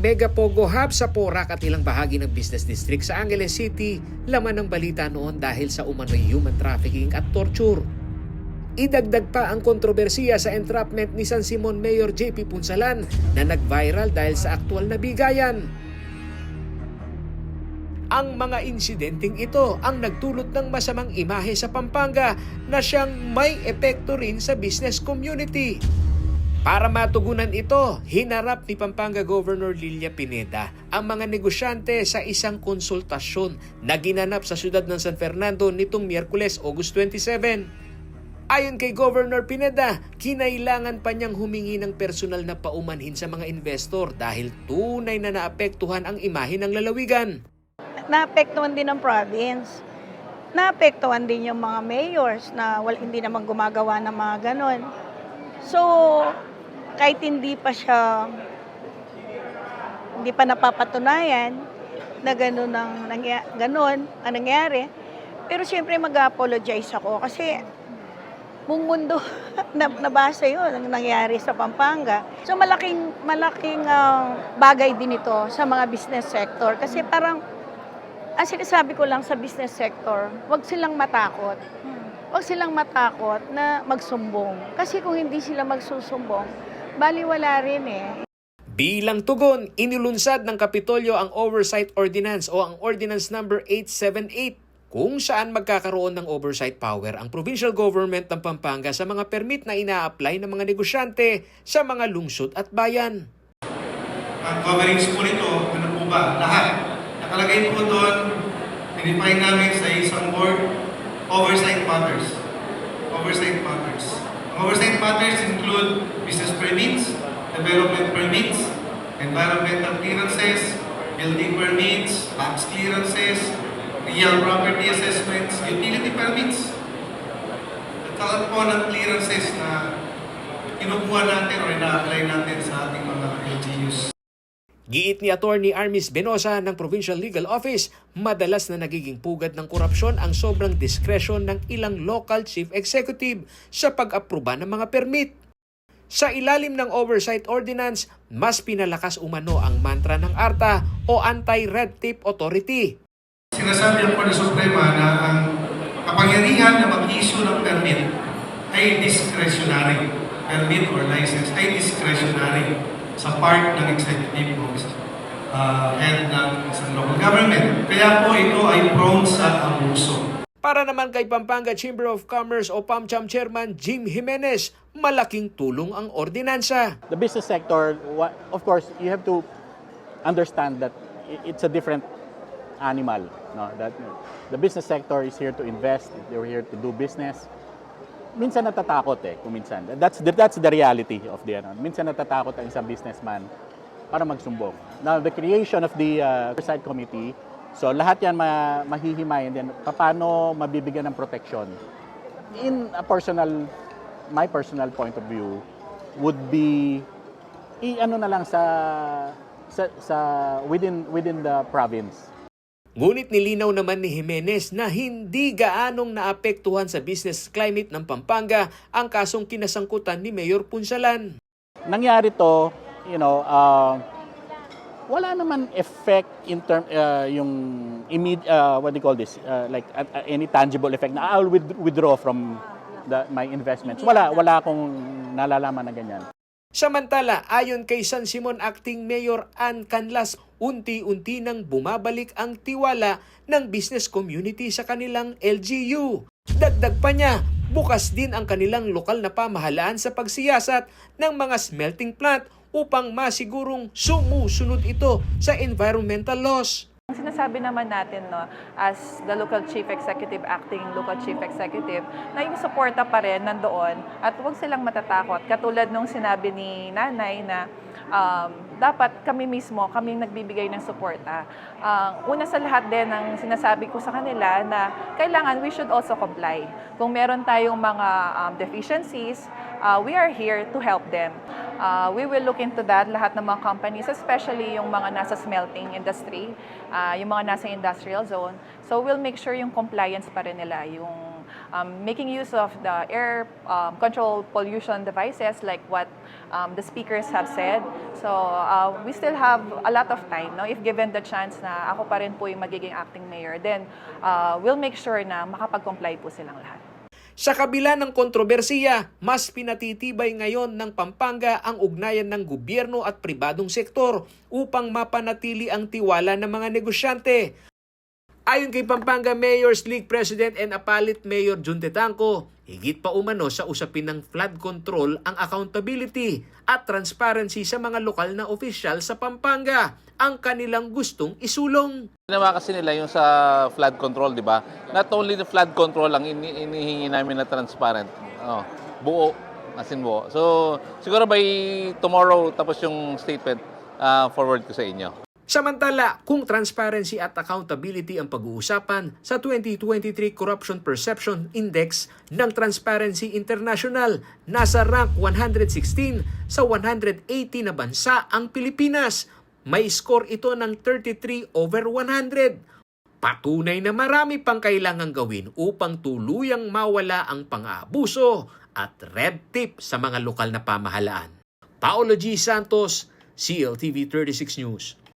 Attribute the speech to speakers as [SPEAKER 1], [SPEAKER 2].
[SPEAKER 1] Mega Pogo Hub sa Porac at ilang bahagi ng business district sa Angeles City laman ng balita noon dahil sa umano'y human trafficking at torture. Idagdag pa ang kontrobersiya sa entrapment ni San Simon Mayor JP Punsalan na nag-viral dahil sa aktual na bigayan. Ang mga insidenteng ito ang nagdulot ng masamang imahe sa Pampanga na siyang may epekto rin sa business community. Para matugunan ito, hinarap ni Pampanga Governor Lilia Pineda ang mga negosyante sa isang konsultasyon na ginanap sa siyudad ng San Fernando nitong Miyerkules, August 27. Ayon kay Governor Pineda, kinailangan pa niyang humingi ng personal na paumanhin sa mga investor dahil tunay na naapektuhan ang imahe ng lalawigan.
[SPEAKER 2] naapektuhan din ang province. Naapektuhan din yung mga mayors na wal, hindi naman gumagawa ng mga ganon. So, kahit hindi pa siya, hindi pa napapatunayan na ganon ang, ganon ang nangyari, pero siyempre mag-apologize ako kasi buong mundo na, nabasa yun ang nangyari sa Pampanga. So malaking malaking ah, bagay din ito sa mga business sector kasi parang ang sinasabi ko lang sa business sector, wag silang matakot. Wag silang matakot na magsumbong. Kasi kung hindi sila magsusumbong, baliwala rin eh.
[SPEAKER 1] Bilang tugon, inilunsad ng Kapitolyo ang Oversight Ordinance o ang Ordinance Number 878 kung saan magkakaroon ng oversight power ang provincial government ng Pampanga sa mga permit na ina-apply ng mga negosyante sa mga lungsod at bayan.
[SPEAKER 3] Ang coverings po nito, ano po ba? Lahat. Nakalagay po doon, dinifine namin sa isang board, oversight matters. Oversight matters. Ang oversight matters include business permits, development permits, environmental clearances, building permits, tax clearances, real property assessments, utility permits. Lahat po ng clearances na kinukuha natin o ina-apply natin sa ating mga LGUs.
[SPEAKER 1] Giit ni Attorney Armis Benosa ng Provincial Legal Office, madalas na nagiging pugad ng korupsyon ang sobrang diskresyon ng ilang local chief executive sa pag-aproba ng mga permit. Sa ilalim ng Oversight Ordinance, mas pinalakas umano ang mantra ng ARTA o Anti-Red Tape Authority.
[SPEAKER 3] Sinasabi ang Korte Suprema na ang kapangyarihan na mag-issue ng permit ay discretionary. Permit or license ay discretionary sa part ng executive office uh, head ng isang local government. Kaya po ito ay prone sa abuso.
[SPEAKER 1] Para naman kay Pampanga Chamber of Commerce o PAMCHAM Chairman Jim Jimenez, malaking tulong ang ordinansa.
[SPEAKER 4] the business sector, of course, you have to understand that it's a different animal. No, that the business sector is here to invest, they're here to do business. Minsan natatakot eh, kung minsan. That's the, that's the reality of the ano. Minsan natatakot ang isang businessman para magsumbong. Now, the creation of the uh, oversight committee, so lahat yan ma mahihimay. And then paano mabibigyan ng protection in a personal my personal point of view would be i-ano na lang sa sa, sa within within the province.
[SPEAKER 1] Ngunit nilinaw naman ni Jimenez na hindi gaanong naapektuhan sa business climate ng Pampanga ang kasong kinasangkutan ni Mayor Punsalan.
[SPEAKER 4] nangyari to you know uh, wala naman effect in term uh, yung immediate uh, what do you call this? Uh, like uh, any tangible effect na I'll with- withdraw from the, my investments. Wala wala akong nalalaman na ganyan.
[SPEAKER 1] Samantala, ayon kay San Simon Acting Mayor Ann Canlas, unti-unti nang bumabalik ang tiwala ng business community sa kanilang LGU. Dagdag pa niya, bukas din ang kanilang lokal na pamahalaan sa pagsiyasat ng mga smelting plant upang masigurong sumusunod ito sa environmental laws.
[SPEAKER 5] Ang sinasabi naman natin no, as the local chief executive, acting local chief executive, na yung suporta pa rin nandoon at huwag silang matatakot. Katulad nung sinabi ni nanay na um, dapat kami mismo, kami nagbibigay ng suporta. Ang una sa lahat din ang sinasabi ko sa kanila na kailangan we should also comply. Kung meron tayong mga um, deficiencies, uh, we are here to help them. Uh, we will look into that, lahat ng mga companies, especially yung mga nasa smelting industry, uh, yung mga nasa industrial zone. So we'll make sure yung compliance pa rin nila, yung um, making use of the air um, control pollution devices like what um, the speakers have said. So uh, we still have a lot of time. No? If given the chance na ako pa rin po yung magiging acting mayor, then uh, we'll make sure na makapag-comply po silang lahat.
[SPEAKER 1] Sa kabila ng kontrobersiya, mas pinatitibay ngayon ng Pampanga ang ugnayan ng gobyerno at pribadong sektor upang mapanatili ang tiwala ng mga negosyante. Ayon kay Pampanga Mayor's League President and Apalit Mayor Jun Tetanco, higit pa umano sa usapin ng flood control ang accountability at transparency sa mga lokal na opisyal sa Pampanga ang kanilang gustong isulong.
[SPEAKER 6] Ginawa kasi nila yung sa flood control, di ba? Not only the flood control ang ini- inihingi namin na transparent. Oh, buo, as in buo. So, siguro by tomorrow, tapos yung statement, ah, forward ko sa inyo.
[SPEAKER 1] Samantala, kung transparency at accountability ang pag-uusapan sa 2023 Corruption Perception Index ng Transparency International, nasa rank 116 sa 180 na bansa ang Pilipinas. May score ito ng 33 over 100. Patunay na marami pang kailangang gawin upang tuluyang mawala ang pang-aabuso at red tip sa mga lokal na pamahalaan. Paolo G. Santos, CLTV 36 News.